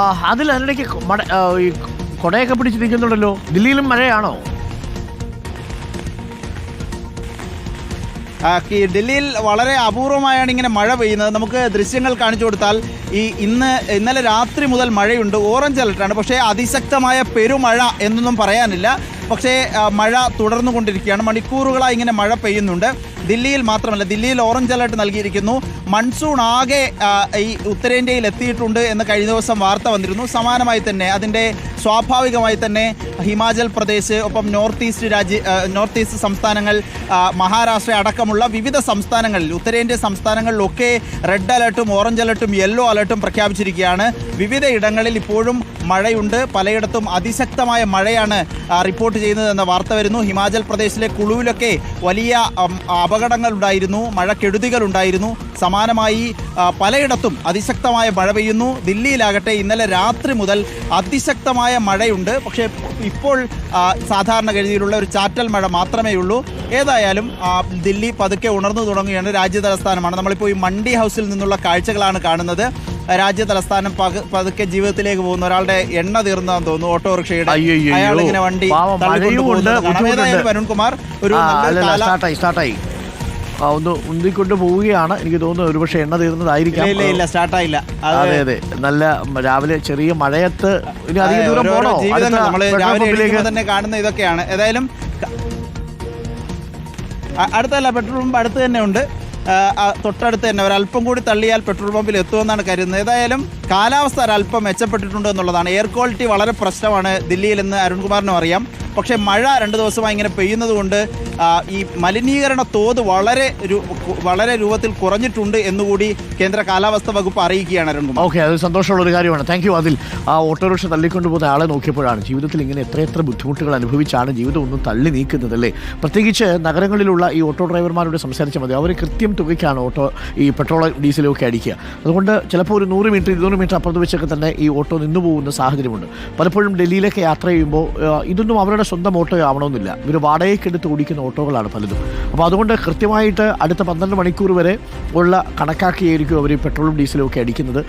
അതിൽ അതിനിടയ്ക്ക് കൊടയൊക്കെ പിടിച്ച് നിൽക്കുന്നുണ്ടല്ലോ ദില്ലിയിലും മഴയാണോ? ഡൽഹിയിൽ വളരെ അപൂർവമായാണ് ഇങ്ങനെ മഴ പെയ്യുന്നത്. നമുക്ക് ദൃശ്യങ്ങൾ കാണിച്ചു കൊടുത്താൽ ഈ ഇന്ന് ഇന്നലെ രാത്രി മുതൽ മഴയുണ്ട്. ഓറഞ്ച് അലർട്ടാണ്. പക്ഷേ അതിശക്തമായ പെരുമഴ എന്നൊന്നും പറയാനില്ല. പക്ഷേ മഴ തുടർന്നു കൊണ്ടിരിക്കുകയാണ് മണിക്കൂറുകളായി ഇങ്ങനെ മഴ പെയ്യുന്നുണ്ട്. ദില്ലിയിൽ മാത്രമല്ല ദില്ലിയിൽ ഓറഞ്ച് അലർട്ട് നൽകിയിരിക്കുന്നു. മൺസൂൺ ആകെ ഈ ഉത്തരേന്ത്യയിൽ എത്തിയിട്ടുണ്ട് എന്ന് കഴിഞ്ഞ ദിവസം വാർത്ത വന്നിരുന്നു. സമാനമായി തന്നെ അതിന്റെ സ്വാഭാവികമായി തന്നെ ഹിമാചൽ പ്രദേശ് ഒപ്പം നോർത്ത് ഈസ്റ്റ് രാജ്യ നോർത്ത് ഈസ്റ്റ് സംസ്ഥാനങ്ങൾ മഹാരാഷ്ട്ര അടക്കമുള്ള വിവിധ സംസ്ഥാനങ്ങളിൽ ഉത്തരേന്ത്യ സംസ്ഥാനങ്ങളിലൊക്കെ റെഡ് അലർട്ടും ഓറഞ്ച് അലർട്ടും യെല്ലോ അലർട്ടും പ്രഖ്യാപിച്ചിരിക്കുകയാണ്. വിവിധ ഇടങ്ങളിൽ ഇപ്പോഴും മഴയുണ്ട്. പലയിടത്തും അതിശക്തമായ മഴയാണ് റിപ്പോർട്ട് ചെയ്യുന്നത് എന്ന വാർത്ത വരുന്നു. ഹിമാചൽ പ്രദേശിലെ കുളുവിലൊക്കെ വലിയ അപകടങ്ങൾ ഉണ്ടായിരുന്നു മഴക്കെടുതികൾ ഉണ്ടായിരുന്നു സമാനമായി പലയിടത്തും അതിശക്തമായ മഴ പെയ്യുന്നു. ദില്ലിയിലാകട്ടെ ഇന്നലെ രാത്രി മുതൽ അതിശക്തമായ മഴയുണ്ട്. പക്ഷേ ഇപ്പോൾ സാധാരണഗതിയിലുള്ള ഒരു ചാറ്റൽ മഴ മാത്രമേ ഉള്ളൂ. ഏതായാലും ദില്ലി പതുക്കെ ഉണർന്നു തുടങ്ങുകയാണ് രാജ്യ തലസ്ഥാനമാണ് നമ്മളിപ്പോൾ ഈ മണ്ഡി ഹൗസിൽ നിന്നുള്ള കാഴ്ചകളാണ് കാണുന്നത്. രാജ്യ തലസ്ഥാനം പതുക്കെ ജീവിതത്തിലേക്ക് പോകുന്ന. ഒരാളുടെ എണ്ണ തീർന്നതാന്ന് തോന്നുന്നു ഓട്ടോറിക്ഷയുടെ. അയാളിങ്ങനെ അയാൾ ഇങ്ങനെ വണ്ടി. ഏതായാലും അരുൺകുമാർ ഒരു സ്റ്റാർട്ടായി ഒന്ന് ഉന്തിക്കൊണ്ട് പോവുകയാണ്. എനിക്ക് തോന്നുന്നു ഒരുപക്ഷെ എണ്ണ തീർന്നതായിരിക്കാം. ഇല്ല ഇല്ല സ്റ്റാർട്ടായില്ല. അതെ അതെ നല്ല രാവിലെ ചെറിയ മഴയത്ത് ഇനി അധികം ദൂരം പോണോ? തന്നെ കാണുന്ന ഇതൊക്കെയാണ്. ഏതായാലും അടുത്തല്ല പെട്രോൾ പമ്പ് അടുത്ത് തന്നെ ഉണ്ട്. തൊട്ടടുത്ത് തന്നെ ഒരല്പം കൂടി തള്ളിയാൽ പെട്രോൾ പമ്പിൽ എത്തുമെന്നാണ് കരുതുന്നത്. ഏതായാലും കാലാവസ്ഥ ഒരല്പം മെച്ചപ്പെട്ടിട്ടുണ്ട് എന്നുള്ളതാണ്. എയർ ക്വാളിറ്റി വളരെ പ്രശ്നമാണ്. ദില്ലിയിൽ എന്ന് അരുൺകുമാറിനും അറിയാം. പക്ഷേ മഴ രണ്ട് ദിവസമായി ഇങ്ങനെ പെയ്യുന്നതുകൊണ്ട് ഈ മലിനീകരണ തോത് വളരെ വളരെ രൂപത്തിൽ കുറഞ്ഞിട്ടുണ്ട് എന്നുകൂടി കേന്ദ്ര കാലാവസ്ഥ വകുപ്പ് അറിയിക്കുകയാണ് അരുൺകുമാർ. ഓക്കെ അത് സന്തോഷമുള്ള ഒരു കാര്യമാണ്. താങ്ക് യു അതിൽ. ആ ഓട്ടോറിക്ഷ തള്ളിക്കൊണ്ട് പോകുന്ന ആളെ നോക്കിയപ്പോഴാണ് ജീവിതത്തിൽ ഇങ്ങനെ എത്രയെത്ര ബുദ്ധിമുട്ടുകൾ അനുഭവിച്ചാണ് ജീവിതം ഒന്നും തള്ളി നീക്കുന്നത് അല്ലേ? പ്രത്യേകിച്ച് നഗരങ്ങളിലുള്ള ഈ ഓട്ടോ ഡ്രൈവർമാരോട് സംസാരിച്ചാൽ മതി. അവർ കൃത്യം തുകയ്ക്കാണ് ഓട്ടോ ഈ പെട്രോൾ ഡീസലും ഒക്കെ അടിക്കുക. അതുകൊണ്ട് ചിലപ്പോൾ ഒരു നൂറ് മീറ്റർ ഇരുന്നൂറ് മീറ്റർ അപ്പുറത്ത് വെച്ചൊക്കെ തന്നെ ഈ ഓട്ടോ നിന്നു പോകുന്ന സാഹചര്യമുണ്ട്. പലപ്പോഴും ഡൽഹിയിലേക്ക് യാത്ര ചെയ്യുമ്പോൾ ഇതൊന്നും അവരുടെ സ്വന്തം ഓട്ടോ ആവണമെന്നില്ല. ഇവർ വാടകയ്ക്കെടുത്ത് ഓടിക്കുന്ന ഓട്ടോകളാണ് പലതും. അപ്പോൾ അതുകൊണ്ട് കൃത്യമായിട്ട് അടുത്ത പന്ത്രണ്ട് മണിക്കൂർ വരെ ഉള്ള കണക്കാക്കിയായിരിക്കും അവർ പെട്രോളും ഡീസലും ഒക്കെ അടിക്കുന്നത്.